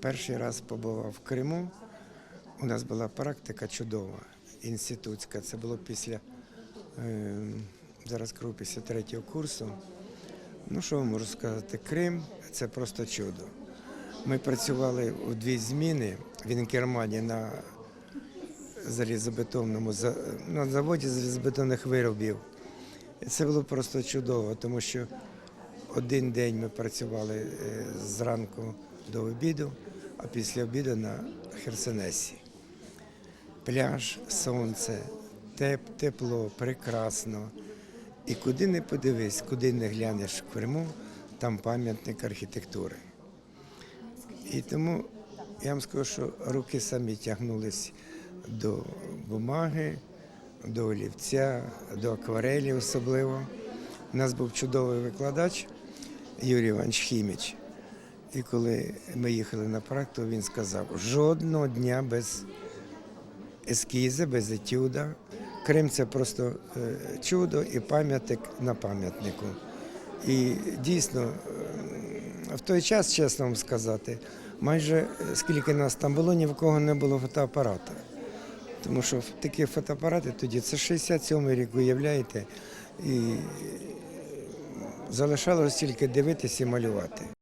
Перший раз побував в Криму. У нас була практика чудова, інститутська. Це було після е, зараз кажу, після третього курсу. Ну, що можу сказати? Крим це просто чудо. Ми працювали у дві зміни в Інкермані на залізобетонному на заводі залізобетонних виробів. Це було просто чудово, тому що один день ми працювали е, зранку до обіду, а після обіду на Херсонесі. Пляж, сонце, теп, тепло, прекрасно. І куди не подивись, куди не глянеш в Криму, там пам'ятник архітектури. І тому я вам скажу, що руки самі тягнулись до бумаги, до олівця, до акварелі особливо. У нас був чудовий викладач Юрій Іванович Хіміч. І коли ми їхали на практику, він сказав, жодного дня без ескізи, без етюда. Крим це просто е, чудо і пам'ятник на пам'ятнику. І дійсно, е, в той час, чесно вам сказати, майже скільки нас там було, ні в кого не було фотоапарата. Тому що такі фотоапарати тоді, це 67-й рік, уявляєте, і залишалося тільки дивитися і малювати.